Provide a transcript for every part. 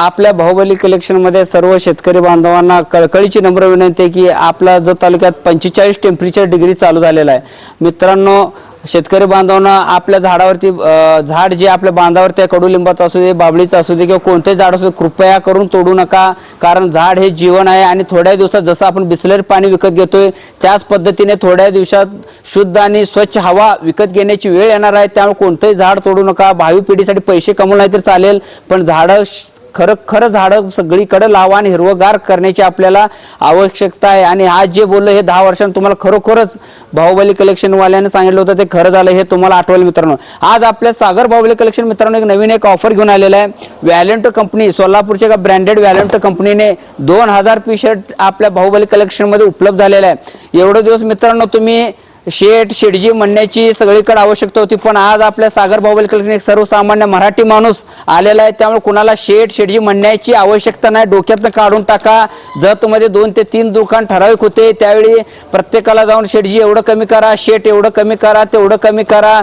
आपल्या बाहुबली कलेक्शनमध्ये सर्व शेतकरी बांधवांना कळकळीची नम्र विनंती आहे की आपला जो तालुक्यात पंचेचाळीस टेम्परेचर डिग्री चालू झालेला आहे. मित्रांनो शेतकरी बांधवांना आपल्या झाडावरती झाड जे आपल्या बांधावर त्या कडुलिंबाचं असू दे बाबळीचं असू दे किंवा कोणतंही झाड असू दे कृपया करून तोडू नका. कारण झाड हे जीवन आहे आणि थोड्या दिवसात जसं आपण बिसलेर पाणी विकत घेतोय त्याच पद्धतीने थोड्या दिवसात शुद्ध आणि स्वच्छ हवा विकत घेण्याची वेळ येणार आहे. त्यामुळे कोणतंही झाड तोडू नका. भावी पिढीसाठी पैसे कमवलं नाही तर चालेल पण झाडं श- खरं खरं झाडं सगळीकडे लावा आणि हिरवगार करण्याची आपल्याला आवश्यकता आहे. आणि आज जे बोललं हे दहा वर्षांनी तुम्हाला खरोखरच बाहुबली कलेक्शनवाल्याने सांगितलं होतं ते खरं झालं हे तुम्हाला आठवलं मित्रांनो. आज आपल्या सागर बाहुबली कलेक्शन मित्रांनो एक नवीन एक ऑफर घेऊन आलेला आहे. व्हॅलेंट कंपनी सोलापूरच्या एका ब्रँडेड व्हॅलेंट कंपनीने दोन हजार पी शर्ट आपल्या बाहुबली कलेक्शनमध्ये उपलब्ध झालेला आहे. एवढे दिवस मित्रांनो तुम्ही शेट शेडजी म्हणण्याची सगळीकडे आवश्यकता होती पण आज आपल्या सागर बाहुबली क्लिनिक एक सर्वसामान्य मराठी माणूस आलेला आहे. त्यामुळे कुणाला शेट शेडजी म्हणण्याची आवश्यकता नाही. डोक्यातनं काढून टाका. जतमध्ये दोन ते तीन दुकान ठराविक होते. त्यावेळी प्रत्येकाला जाऊन शेडजी एवढं कमी करा शेट एवढं कमी करा तेवढं कमी करा.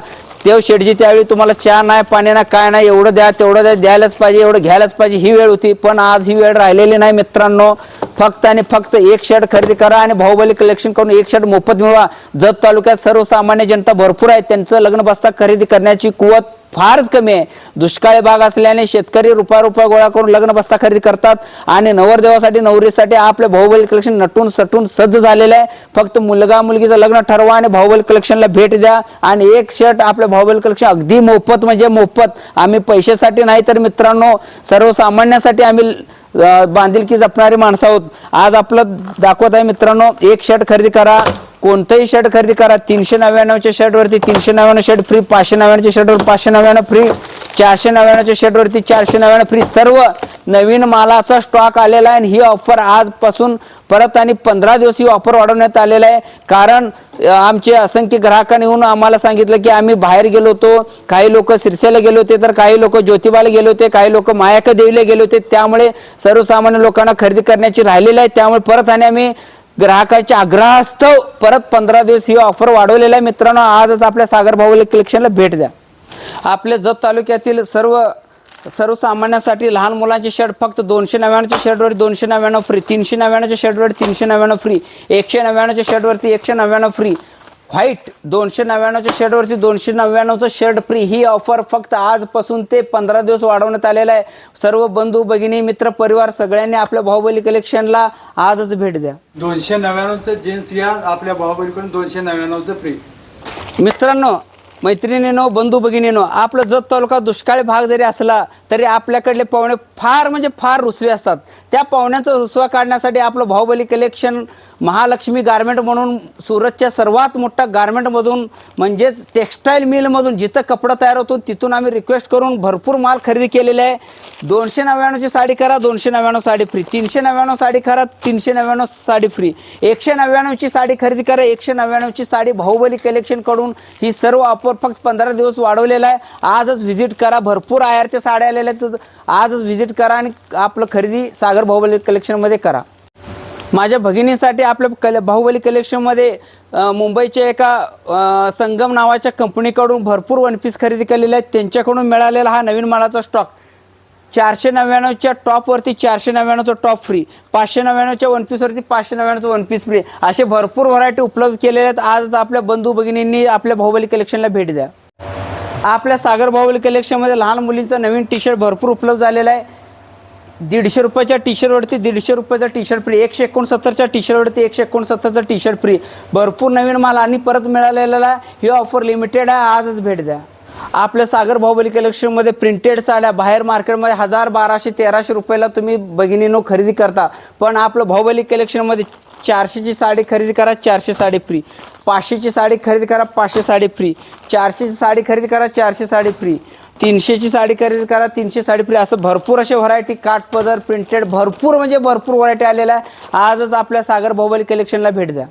देव शेडजी त्यावेळी तुम्हाला चहा नाही पाणी नाही काय नाही एवढं द्या तेवढं द्या द्यायलाच पाहिजे एवढं घ्यायलाच पाहिजे ही वेळ होती. पण आज ही वेळ राहिलेली नाही मित्रांनो. फक्त आणि फक्त एक शर्ट खरेदी करा आणि बाहुबली कलेक्शन करून एक शर्ट मोफत मिळवा. जत तालुक्यात सर्वसामान्य जनता भरपूर आहे त्यांचं लग्न बसता खरेदी करण्याची कुवत फारच कमी आहे. दुष्काळी भाग असल्याने शेतकरी रुपया रुपया गोळा करून लग्न बसता खरेदी करतात आणि नवरदेवासाठी नवरीसाठी आपले भाऊबल कलेक्शन नटून सटून सज्ज झालेलं आहे. फक्त मुलगा मुलगीचं लग्न ठरवा आणि भाऊबल कलेक्शनला भेट द्या. आणि एक शर्ट आपल्या भाऊबल कलेक्शन अगदी मोफत म्हणजे मोफत. आम्ही पैशासाठी नाही तर मित्रांनो सर्वसामान्यासाठी आम्ही बांधिलकी जपणारी माणसं आहोत. आज आपलं दाखवत आहे मित्रांनो एक शर्ट खरेदी करा कोणतंही शर्ट खरेदी करा तीनशे नव्याण्णवच्या शर्टवरती तीनशे नव्याण्णव शर्ट फ्री पाचशे नव्याण्णवच्या शर्टवर पाचशे नव्याण्णव फ्री चारशे नव्याण्णवच्या शर्टवरती चारशे नव्याण्णव फ्री सर्व नवीन मालाचा स्टॉक आलेला आहे आणि ही ऑफर आजपासून परत आणि पंधरा दिवस ही ऑफर वाढवण्यात आलेला आहे. कारण आमचे असंख्य ग्राहकांनी येऊन आम्हाला सांगितलं की आम्ही बाहेर गेलो होतो काही लोक सिरसेला गेले होते तर काही लोक ज्योतिबाला गेले होते काही लोक मायाका देवीला गेले होते. त्यामुळे सर्वसामान्य लोकांना खरेदी करण्याची राहिलेली आहे. त्यामुळे परत आणि आम्ही ग्राहकाच्या आग्रहास्तव परत पंधरा दिवस ही ऑफर वाढवलेली आहे. मित्रांनो आजच आपल्या सागर भाऊ कलेक्शनला भेट द्या. आपल्या जत तालुक्यातील सर्व सर्वसामान्यांसाठी लहान मुलांचे शर्ट फक्त दोनशे नव्याण्णवच्या शर्टवर दोनशे नव्याण्णव फ्री तीनशे नव्याण्णवच्या शर्टवर तीनशे नव्याण्णव फ्री एकशे नव्याण्णवच्या शर्टवरती एकशे नव्याण्णव फ्री व्हाईट दोनशे नव्याण्णवच्या शर्टवरती दोनशे नव्याण्णवचं शर्ट फ्री ही ऑफर फक्त आजपासून ते पंधरा दिवस वाढवण्यात आलेलं आहे. सर्व बंधू भगिनी मित्र परिवार सगळ्यांनी आपल्या बाहुबली कलेक्शनला आजच भेट द्या. दोनशे नव्याण्णवचं जीन्स घ्या आपल्या बाहुबलीकडून दोनशे नव्याण्णवचं फ्री मित्रांनो मैत्रिणीनो बंधू भगिनीनो आपलं जत तालुका दुष्काळी भाग जरी असला तरी आपल्याकडले पाहुणे फार म्हणजे फार रुसवे असतात. त्या पाहुण्यांचा रुसवा काढण्यासाठी आपलं बाहुबली कलेक्शन महालक्ष्मी गारमेंट म्हणून सुरतच्या सर्वात मोठ्या गारमेंटमधून म्हणजेच टेक्स्टाईल मिलमधून जिथं कपडा तयार होतो तिथून आम्ही रिक्वेस्ट करून भरपूर माल खरेदी केलेला आहे. दोनशे नव्याण्णवची साडी करा दोनशे नव्याण्णव साडी फ्री तीनशे नव्याण्णव साडी करा तीनशे नव्याण्णव साडी फ्री एकशे नव्याण्णवची साडी खरेदी करा एकशे नव्याण्णवची साडी बाहुबली कलेक्शनकडून ही सर्व ऑफर फक्त पंधरा दिवस वाढवलेला आहे. आजच व्हिजिट करा भरपूर आयरच्या साड्या आलेल्या आहेत. तर आजच व्हिजिट करा आणि आपलं खरेदी सागर बाहुबली कलेक्शनमध्ये करा. माझ्या भगिनीसाठी आपल्या कले बाहुबली कलेक्शनमध्ये मुंबईच्या एका संगम नावाच्या कंपनीकडून भरपूर वन पीस खरेदी केलेले आहेत. त्यांच्याकडून मिळालेला हा नवीन मालाचा स्टॉक चारशे नव्याण्णवच्या टॉपवरती चारशे नव्याण्णवचा टॉप फ्री पाचशे नव्याण्णवच्या वन पीसवरती पाचशे नव्याण्णवचं वन पीस फ्री असे भरपूर व्हरायटी उपलब्ध केलेल्या आहेत. आज आपल्या बंधू भगिनींनी आपल्या बाहुबली कलेक्शनला भेट द्या. आपल्या सागर बाहुबली कलेक्शनमध्ये लहान मुलींचा नवीन टी शर्ट भरपूर उपलब्ध झालेला आहे. दीडशे रुपयाच्या टी शर्टवरती दीडशे रुपयाचा टी शर्ट फ्री एकशे एकोणसत्तरच्या टी शर्टवरती एकशे एकोणसत्तरचा टी शर्ट फ्री भरपूर नवीन माल आणि परत मिळालेला आहे ही ऑफर लिमिटेड आहे. आजच भेट द्या. आपल्या सागर बाहुबली कलेक्शनमध्ये प्रिंटेड साड्या बाहेर मार्केटमध्ये हजार बाराशे तेराशे रुपयाला तुम्ही भगिनीनो खरेदी करता. पण आपलं बाहुबली कलेक्शनमध्ये चारशेची साडी खरेदी करा चारशे साडी फ्री पाचशेची साडी खरेदी करा पाचशे साडी फ्री चारशेची साडी खरेदी करा चारशे साडी फ्री तीनशेची साडी खरेदी करा तीनशे साडी फ्री असं भरपूर असे व्हरायटी काठ पदर प्रिंटेड भरपूर म्हणजे भरपूर व्हरायटी आलेल्या आहे. आजच आपल्या सागर भौगोलिक कलेक्शनला भेट द्या.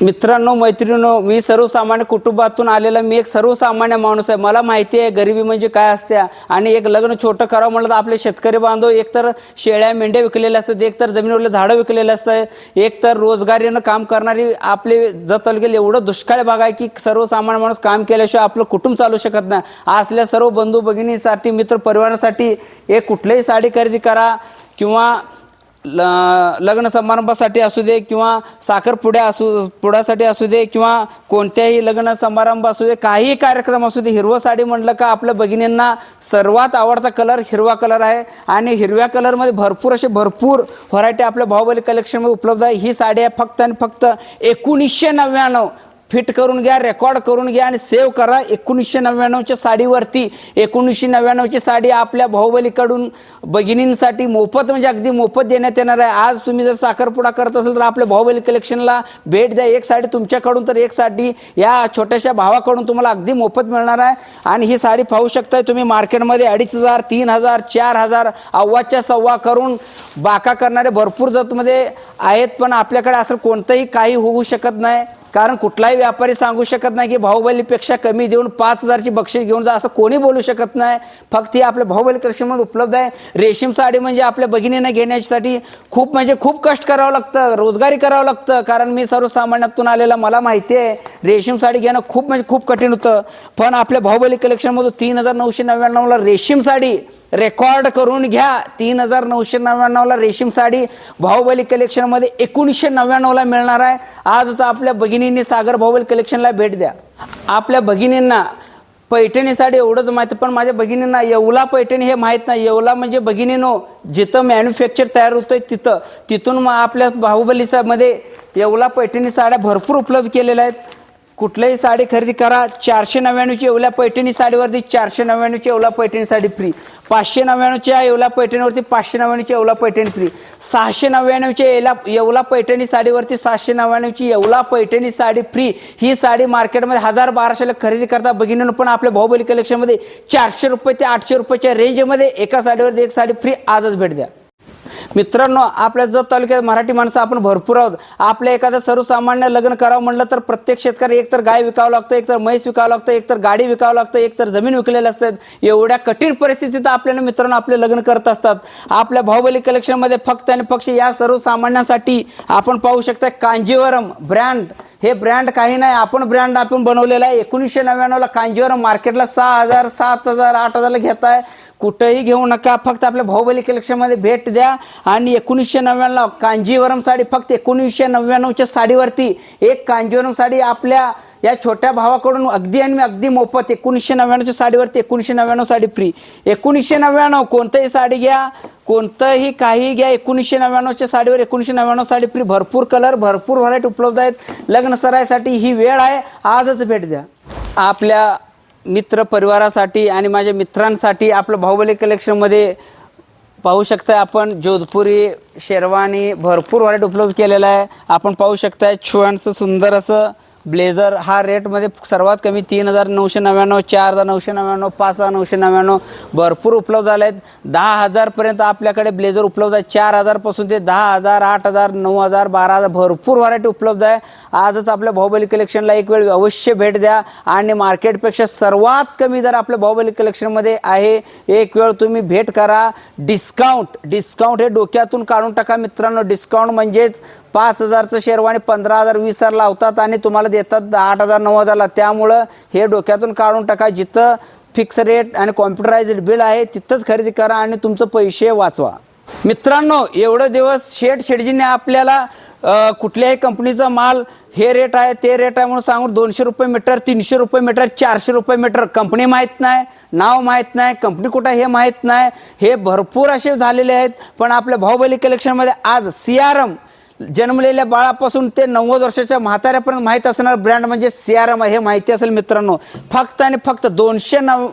मित्रांनो मैत्रिणींनो मी सर्वसामान्य कुटुंबातून आलेला मी एक सर्वसामान्य माणूस आहे. मला माहिती आहे गरिबी म्हणजे काय असते आणि एक लग्न छोटं करावं म्हणलं तर आपले शेतकरी बांधव एकतर शेळ्या मेंढ्या विकलेल्या असतात एकतर जमिनीवरले झाडं विकलेले असतात एकतर रोजगारीनं काम करणारी आपले जत तालुक्याला एवढं दुष्काळ भाग आहे की सर्वसामान्य माणूस काम केल्याशिवाय आपलं कुटुंब चालू शकत नाही. असल्या सर्व बंधू भगिनीसाठी मित्र परिवारासाठी एक कुठलीही साडी खरेदी करा किंवा ल लग्न समारंभासाठी असू दे किंवा साखरपुड्या असू पुड्यासाठी असू दे किंवा कोणत्याही लग्न समारंभ असू दे काही कार्यक्रम असू दे हिरवं साडी म्हटलं का आपल्या भगिनींना सर्वात आवडता कलर हिरवा कलर आहे आणि हिरव्या कलरमध्ये भरपूर असे भरपूर व्हरायटी आपल्या बाहुबली कलेक्शनमध्ये उपलब्ध आहे. ही साडी आहे फक्त आणि फक्त एकोणीसशे नव्याण्णव फिट करून घ्या रेकॉर्ड करून घ्या आणि सेव्ह करा. एकोणीसशे नव्याण्णवच्या साडीवरती एकोणीसशे नव्याण्णवची साडी आपल्या बाहुबलीकडून भगिनींसाठी मोफत म्हणजे अगदी मोफत देण्यात येणार आहे. आज तुम्ही जर साखरपुडा करत असेल तर आपल्या बाहुबली कलेक्शनला भेट द्या. एक साडी तुमच्याकडून तर एक साडी या छोट्याशा भावाकडून तुम्हाला अगदी मोफत मिळणार आहे. आणि ही साडी पाहू शकताय तुम्ही मार्केटमध्ये अडीच हजार तीन हजार चार हजार अव्वाच्या सव्वा करून बाका करणारे भरपूर जतमध्ये आहेत. पण आपल्याकडे असं कोणतंही काही होऊ शकत नाही. कारण कुठलाही व्यापारी सांगू शकत नाही की बाहुबलीपेक्षा कमी देऊन पाच हजारची बक्षीस घेऊन जा असं कोणी बोलू शकत नाही. फक्त हे आपल्या बाहुबली कलेक्शनमध्ये उपलब्ध आहे. रेशीम साडी म्हणजे आपल्या भगिनींना घेण्यासाठी खूप म्हणजे खूप कष्ट करावं लागतं रोजगारी करावं लागतं. कारण मी सर्वसामान्यातून आलेला मला माहिती आहे रेशीम साडी घेणं खूप म्हणजे खूप कठीण होतं. पण आपल्या बाहुबली कलेक्शनमधून तीन हजार नऊशे नव्याण्णवला रेशीम साडी रेकॉर्ड करून घ्या. तीन हजार नऊशे नव्याण्णवला रेशीम साडी बाहुबली कलेक्शनमध्ये एकोणीसशे नव्याण्णवला मिळणार आहे. आजच आपल्या भगिनींनी सागर बाहुबली कलेक्शनला भेट द्या. आपल्या भगिनींना पैठणी साडी एवढंच माहिती पण माझ्या भगिनींना येवला पैठणी हे माहीत नाही. येवला म्हणजे भगिनीनो जिथं मॅन्युफॅक्चर तयार होतंय तिथं. तिथून मग आपल्या बाहुबली मध्ये येवला पैठणी साड्या भरपूर उपलब्ध केलेल्या आहेत. कुठल्याही साडी खरेदी करा. चारशे नव्याण्णवची येवला पैठणी साडीवरती चारशे नव्याण्णवची येवला पैठणी साडी फ्री पाचशे नव्याण्णवच्या येवला पैठणीवरती पाचशे नव्याण्णवची येवला पैठणी फ्री सहाशे नव्याण्णवच्या येला येवला पैठणी साडीवरती सहाशे नव्याण्णवची येवला पैठणी साडी फ्री ही साडी मार्केटमध्ये हजार बाराशेला खरेदी करता बघितलं पण आपल्या बाहुबली कलेक्शनमध्ये चारशे रुपये ते आठशे रुपयाच्या रेंजमध्ये एका साडीवरती एक साडी फ्री आजच भेट द्या. मित्रांनो आपल्या जत तालुक्यात मराठी माणसं आपण भरपूर आहोत आपल्या एखादं सर्वसामान्य लग्न करावं म्हणलं तर प्रत्येक शेतकरी एकतर गाय विकावं लागतं एकतर म्हैस विकावं लागतं एकतर गाडी विकावं लागतं एकतर जमीन विकलेली असतात एवढ्या कठीण परिस्थितीत आपल्याला मित्रांनो आपले लग्न करत असतात. आपल्या बाहुबली कलेक्शनमध्ये फक्त आणि पक्ष या सर्वसामान्यांसाठी आपण पाहू शकता कांजीवरम ब्रँड हे ब्रँड काही नाही आपण ब्रँड आपण बनवलेला आहे. एकोणीसशे नव्याण्णवला कांजीवरम मार्केटला सहा हजार सात हजार आठ हजारला घेत आहे कुठंही घेऊ नका फक्त आपल्या भाऊबली कलेक्शनमध्ये भेट द्या. आणि एकोणीसशे नव्याण्णव कांजीवरम साडी फक्त एकोणीसशे नव्याण्णवच्या साडीवरती एक कांजीवरम साडी आपल्या या छोट्या भावाकडून अगदी आणि अगदी मोफत एकोणीसशे नव्याण्णवच्या साडीवरती एकोणीसशे नव्याण्णव साडी फ्री एकोणीसशे नव्याण्णव कोणतंही साडी घ्या कोणतंही काही घ्या एकोणीसशे नव्याण्णवच्या साडीवर एकोणीसशे नव्याण्णव साडी फ्री भरपूर कलर भरपूर व्हरायटी उपलब्ध आहेत. लग्न सरायसाठी ही वेळ आहे. आजच भेट द्या. आपल्या मित्र परिवारासाठी आणि माझ्या मित्रांसाठी आपलं बाहुबली कलेक्शनमध्ये पाहू शकता आपण. जोधपुरी शेरवानी भरपूर व्हरायटी उपलब्ध केलेला आहे. आपण पाहू शकताय छानसं सुंदर असं ब्लेझर हा रेटमध्ये सर्वात कमी तीन हजार नऊशे नव्याण्णव चार हजार नऊशे नव्याण्णव पाच हजार नऊशे नव्याण्णव भरपूर उपलब्ध झाले आहेत दहा हजारपर्यंत आपल्याकडे ब्लेझर उपलब्ध आहे. चार हजारपासून ते दहा हजार आठ हजार नऊ हजार बारा हजार भरपूर व्हरायटी उपलब्ध आहे. आजच आपल्या बाहुबली कलेक्शनला एक वेळ अवश्य भेट द्या. आणि मार्केटपेक्षा सर्वात कमी दर आपल्या बाहुबली कलेक्शनमध्ये आहे. एक वेळ तुम्ही भेट करा. डिस्काउंट डिस्काउंट हे डोक्यातून काढून टाका मित्रांनो. डिस्काउंट म्हणजेच पाच हजारचं शेरवाणी पंधरा हजार वीस हजार लावतात आणि तुम्हाला देतात आठ हजार नऊ हजारला त्यामुळं हे डोक्यातून काढून टाका. जिथं फिक्स रेट आणि कॉम्प्युटराइज्ड बिल आहे तिथंच खरेदी करा आणि तुमचं पैसे वाचवा. मित्रांनो एवढं दिवस शेठ शेडजीने आपल्याला कुठल्याही कंपनीचा माल हे रेट आहे ते रेट आहे म्हणून सांगून दोनशे रुपये मीटर तीनशे रुपये मीटर चारशे रुपये मीटर कंपनी माहीत नाही नाव माहीत नाही कंपनी कुठं हे माहीत नाही. हे भरपूर असे झालेले आहेत. पण आपल्या बाहुबली कलेक्शनमध्ये आज सीआरएम जन्मलेल्या बाळापासून ते नव्वद वर्षाच्या म्हाताऱ्यापर्यंत माहीत असणार ब्रँड म्हणजे सीआरएम आहे हे माहिती असेल मित्रांनो. फक्त आणि फक्त दोनशे नव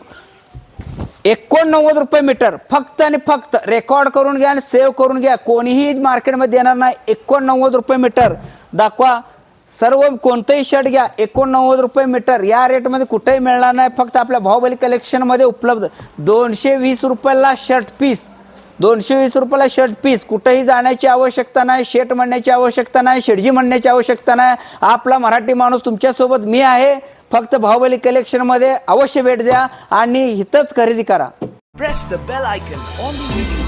एकोणनव्वद रुपये मीटर. फक्त आणि फक्त रेकॉर्ड करून घ्या आणि सेव्ह करून घ्या. कोणीही मार्केटमध्ये येणार नाही एकोणनव्वद रुपये मीटर. दाखवा सर्व कोणतंही शर्ट घ्या एकोणनव्वद रुपये मीटर. या रेटमध्ये कुठेही मिळणार नाही फक्त आपल्या भाऊबली कलेक्शनमध्ये उपलब्ध. दोनशे वीस रुपयाला शर्ट पीस दोनशे वीस रुपयाला शर्ट पीस कुठेही जाण्याची आवश्यकता नाही शेट म्हणण्याची आवश्यकता नाही शेटजी म्हणण्याची आवश्यकता नाही. आपला मराठी माणूस तुमच्यासोबत मी आहे. फक्त बाहुबली कलेक्शनमध्ये अवश्य भेट द्या आणि इथंच खरेदी करा. Press the bell icon on the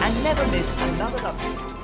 and never miss another update.